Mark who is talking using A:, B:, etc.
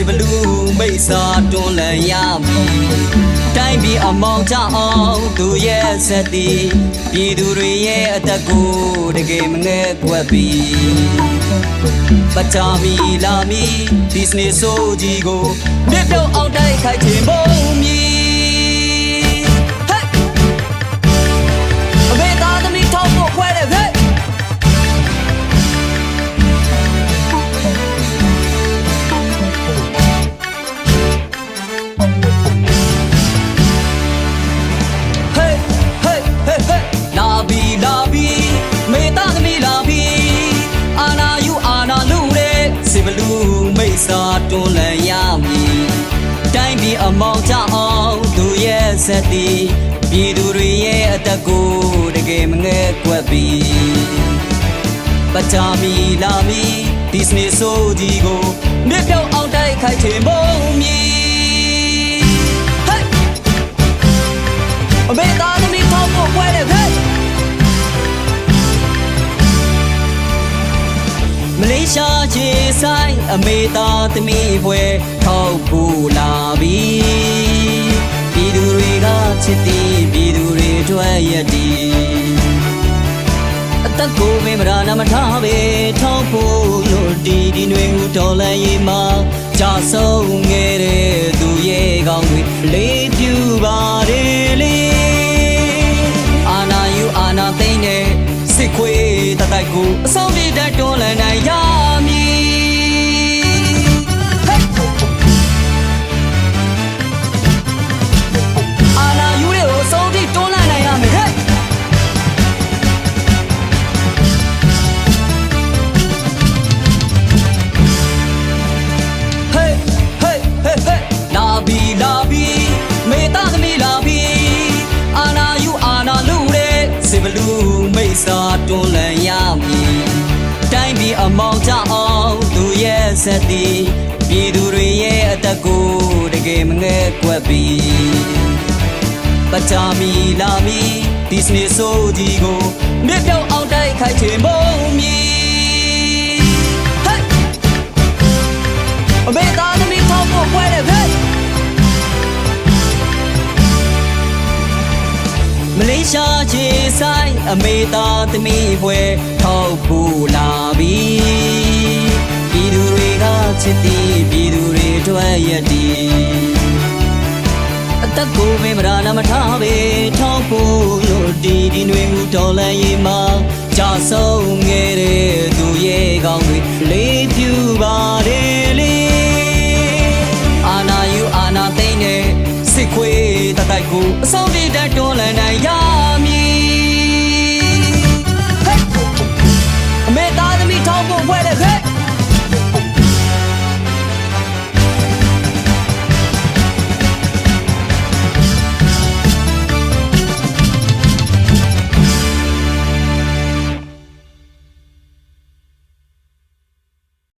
A: စစ်ဘလူးမိတ်စာတွန်းလန်ရမည်တိုင်းပြည်အမောင်ကြအောင်သူရဲ့ဆက်တီပြည်သူတွေရဲ့အသက်ကိုတကယ်မငဲ့ကွက်ပြီးပချာမီလာမီဒီစနေဆိုကြီးကိုမြစ်တော့အောင်တိုက်ခိုက်ခြင်းမုံမီဟဲ့ ဘီလာဘီမေတာသမီးလာဘီအာနာယူအာနာလူတဲ့စေဘလူးမိတ်စာတွန်းလန်ရမည်တိုင်းပြည်အမောင်ကြအောင်သူရဲ့ဆက်တီပြည်သူတွေရဲ့အသက်ကိုတကယ်မငဲ့ကွက်ပြီးပချာမီလာမီဒီစနေဆိုကြီးကိုမြစ်ပြောင်းအောင်တိုက်ခိုက်ခြင်းမုံ ခြေဆိုင်အမေသားသမီးပွဲထောက်ဖို့လာပြီပြည်သူတွေကချစ်သည်ပြည်သူတွေတွေ့ရသည်အသက်ကိုမင်းမရာနာမထားပဲထောက်ဖို့လို့ဒီဒီတွေဟူတော်လန်ရေးမှာကြာဆုံးခဲ့တဲ့သူရဲ့ကောင်းတွေလေးပြူပါတယ်လေအာနာယူအာနာသိမ့်နဲ့စစ်ခွေးတတိုက်ကိုအဆောင်ပြေတတ်တွန်းလန် လူးမိတ်စာတွန်းလန်ရမည်တိုင်းပြည်အမောင်ကြအောင်သူရဲ့ဆက်တီပြည်သူတွေရဲ့အသက်ကိုတကယ်မငဲ့ကွက်ပြီးပချာမီလာမီဒီစနေဆိုကြီးကိုမြစ်ပြောင်းအောင်တိုက်ခိုက်ခြင်းမုံမီဟဲ့အမေသား မလေးရှားခြေဆိုင်အမေသားသမီးပွဲထောက်ဖို့လာပြီပြည်သူတွေကချစ်သည်ပြည်သူတွေတွေ့ရသည်အသက်ကိုမင်းမရာနာမထားပဲထောက်ဖို့လို့ဒီဒီတွေဟူတော်လန်ရေးမှာကြာဆုံးခဲ့တဲ့သူရဲ့ကောင်းတွေလေးပြူပါ